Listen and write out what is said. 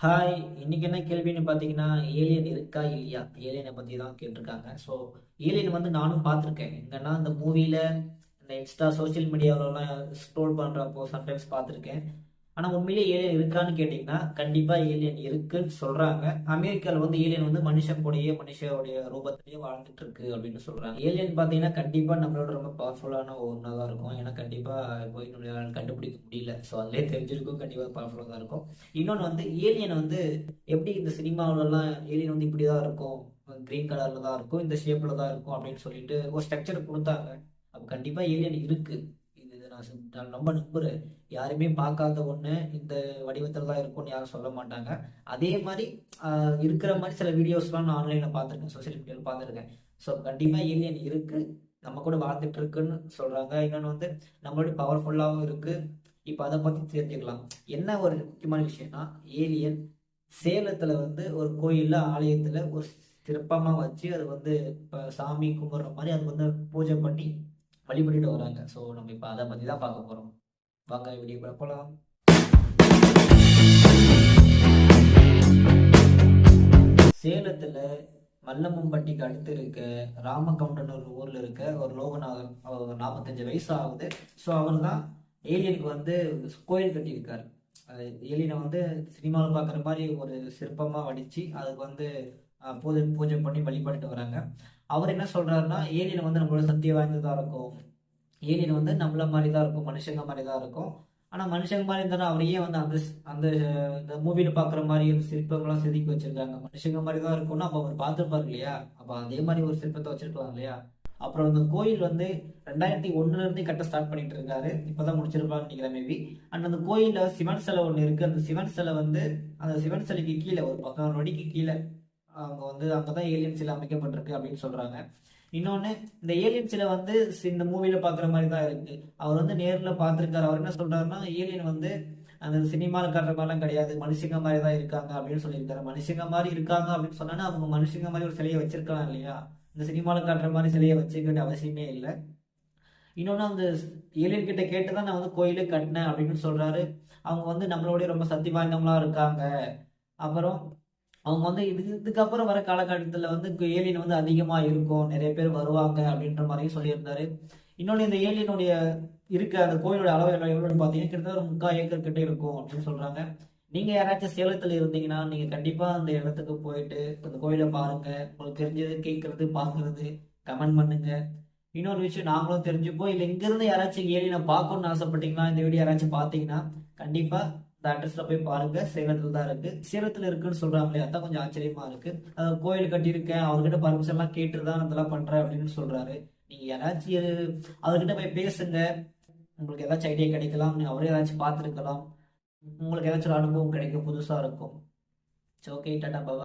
Hi இன்னைக்கு என்ன கேள்வின்னு பார்த்தீங்கன்னா ஏலியன் இருக்கா இல்லையா? ஏலியனை பற்றி தான் கேட்டிருக்காங்க. ஸோ ஏலியன் வந்து நானும் பார்த்துருக்கேன் எங்கன்னா இந்த மூவியில் இந்த இன்ஸ்டா சோஷியல் மீடியாவிலலாம் ஸ்க்ரோல் பண்ணுறப்போ சம்டைம்ஸ் பார்த்துருக்கேன் ஆனால் உண்மையிலே ஏலியன் இருக்கான்னு கேட்டிங்கன்னா கண்டிப்பாக ஏலியன் இருக்குன்னு சொல்கிறாங்க அமெரிக்காவில் வந்து ஏலியன் வந்து மனுஷன் கூடயே மனுஷனுடைய ரூபத்திலேயே வாழ்ந்துட்டு இருக்கு அப்படின்னு சொல்கிறாங்க ஏலியன் பார்த்தீங்கன்னா கண்டிப்பாக நம்மளோட ரொம்ப பவர்ஃபுல்லான ஒன்றா தான் இருக்கும். ஏன்னா கண்டிப்பாக போய் இன்னொரு கண்டுபிடிக்க முடியல. ஸோ அதிலே தெரிஞ்சிருக்கும். கண்டிப்பாக பவர்ஃபுல்லாக தான் இருக்கும். இன்னொன்று வந்து ஏலியன் வந்து எப்படி இந்த சினிமாவிலலாம் ஏலியன் வந்து இப்படி தான் இருக்கும்? க்ரீன் கலரில் தான் இருக்கும். இந்த ஷேப்பில் தான் இருக்கும் அப்படின்னு சொல்லிட்டு ஒரு ஸ்ட்ரக்சர் கொடுத்தாங்க. அப்போ கண்டிப்பாக ஏலியன் இருக்குது நான் நான் ரொம்ப நம்புகிறேன் யாருமே பார்க்காத ஒன்று இந்த வடிவத்தில் தான் இருக்கும்னு யாரும் சொல்ல மாட்டாங்க. அதே மாதிரி இருக்கிற மாதிரி சில வீடியோஸ்லாம் நான் ஆன்லைனில் பார்த்துருக்கேன் சோசியல் மீடியாவில் பார்த்துருக்கேன். ஸோ கண்டிப்பாக ஏலியன் இருக்குது நம்ம கூட வாழ்ந்துட்டு இருக்குன்னு சொல்கிறாங்க இன்னொன்று வந்து நம்மளோட பவர்ஃபுல்லாகவும் இருக்குது இப்போ அதை பற்றி தெரிஞ்சுக்கலாம். என்ன ஒரு முக்கியமான விஷயம்னா ஏலியன் சேலத்தில் வந்து ஒரு கோயிலில் ஆலயத்தில் ஒரு சிறப்பமாக வச்சு அது வந்து இப்போ சாமி கும்பிட்ற மாதிரி அது வந்து பூஜை பண்ணி வழிபட்டுட்டு வராங்க. ஸோ நம்ம இப்போ அதை பற்றி தான் பார்க்க போகிறோம் வாங்க வீடியோ போகலாம் சேலத்தில் மல்லமம்பட்டிக்கு அடுத்து இருக்க ராமகவுண்டனூர் ஒரு ஊரில் இருக்க ஒரு லோகநாதன் அவர் ஒரு நாற்பத்தஞ்சு வயசு ஆகுது ஸோ அவர் தான் ஏலியனுக்கு வந்து கோயில் கட்டியிருக்காரு. அது ஏலியனை வந்து சினிமாவில் பார்க்குற மாதிரி ஒரு சிற்பமாக வடித்து அதுக்கு வந்து பூஜை பூஜை பண்ணி வழிபட்டுட்டு வராங்க. அவர் என்ன சொல்கிறாருன்னா ஏலியன் வந்து நம்மளோட சக்தி வாய்ந்ததாக இருக்கும். ஏலியன் வந்து நம்மள மாதிரி தான் இருக்கும் மனுஷங்க மாதிரி தான் இருக்கும். ஆனால் மனுஷங்க மாதிரி இருந்தாலும் அவரையே வந்து அந்த அந்த இந்த மூவியில் பார்க்குற மாதிரி ஒரு சிற்பங்கள்லாம் செதுக்கி வச்சிருக்காங்க. மனுஷங்க மாதிரி தான் இருக்கும்னா அப்போ அவர் பார்த்துருப்பாரு இல்லையா? அப்போ அதே மாதிரி ஒரு சிற்பத்தை வச்சுருப்பாங்க இல்லையா? அப்புறம் இந்த கோயில் வந்து ரெண்டாயிரத்தி ஒண்ணுல இருந்து கட்ட ஸ்டார்ட் பண்ணிட்டு இருக்காரு. இப்பதான் முடிச்சிருப்பாங்க நினைக்கிறேன் மேபி அண்ட் அந்த கோயிலில் சிவன் சிலை ஒன்று இருக்கு. அந்த சிவன் சிலை வந்து அந்த சிவன் சிலைக்கு கீழே ஒரு பதினோரு அடிக்கு கீழே அவங்க வந்து அங்கதான் ஏலியன் சிலை அமைக்கப்பட்டிருக்கு அப்படின்னு சொல்றாங்க. இன்னொன்னு இந்த ஏலியன் சிலை வந்து சி- இந்த மூவில பாக்குற மாதிரி தான் இருக்கு. அவர் வந்து நேர்ல பார்த்துருக்காரு. அவர் என்ன சொல்றாருன்னா ஏலியன் வந்து அந்த சினிமாவில் காட்டுற மாதிரிலாம் கிடையாது. மனுஷங்க மாதிரி தான் இருக்காங்க அப்படின்னு சொல்லியிருக்காரு. மனுஷங்க மாதிரி இருக்காங்க அப்படின்னு சொன்னா அவங்க மனுஷங்க மாதிரி ஒரு சிலையை வச்சிருக்கலாம் இல்லையா? இந்த சினிமாவில் காட்டுற மாதிரி சிலையை வச்சுக்க வேண்டிய அவசியமே இல்லை. இன்னொன்று அந்த ஏலியன் கிட்ட கேட்டு தான் நான் வந்து கோயிலே கட்டினேன் அப்படின்னு சொல்றாரு. அவங்க வந்து நம்மளோட ரொம்ப சக்தி வாய்ந்தவங்களா இருக்காங்க. அப்புறம் அவங்க வந்து இதுக்கு இதுக்கப்புறம் வர காலகட்டத்தில் வந்து ஏலியன் வந்து அதிகமாக இருக்கும். நிறைய பேர் வருவாங்க அப்படின்ற மாதிரியும் சொல்லியிருந்தாரு. இன்னொன்று இந்த ஏலியனுடைய இருக்க அந்த கோயிலோட அளவு எவ்வளோன்னு பார்த்தீங்கன்னா கிட்டத்தட்ட ஒரு முக்கால் ஏக்கர் கிட்டே இருக்கும் அப்படின்னு சொல்கிறாங்க நீங்கள் யாராச்சும் சேலத்தில் இருந்தீங்கன்னா நீங்கள் கண்டிப்பாக அந்த இடத்துக்கு போயிட்டு அந்த கோயிலை பாருங்கள் உங்களுக்கு தெரிஞ்சது கேட்குறது பார்க்குறது கமெண்ட் பண்ணுங்கள் இன்னொரு விஷயம் நாங்களும் தெரிஞ்சுப்போம். இல்லை இங்கேருந்து யாராச்சும் ஏலியனை பார்க்கணும்னு ஆசைப்பட்டீங்கன்னா இந்த வீடியோ யாராச்சும் பார்த்தீங்கன்னா கண்டிப்பாக இந்த அட்ரஸ்ல போய் பாருங்க. சேலத்துல தான் இருக்கு. சேலத்துல இருக்குன்னு சொல்றாங்களே அதான் கொஞ்சம் ஆச்சரியமா இருக்கு. கோயில் கட்டியிருக்கேன் அவர்கிட்ட பர்மிஷன் எல்லாம் கேட்டுதான் அதெல்லாம் இதெல்லாம் பண்றேன் அப்படின்னு சொல்றாரு. நீங்க யாராச்சும் அவர்கிட்ட போய் பேசுங்க. உங்களுக்கு ஏதாச்சும் ஐடியா கிடைக்கலாம் நீ அவரே ஏதாச்சும் பார்த்துருக்கலாம். உங்களுக்கு ஏதாச்சும் ஒரு அனுபவம் கிடைக்கும் புதுசா இருக்கும். ஓகே டாடா பாபா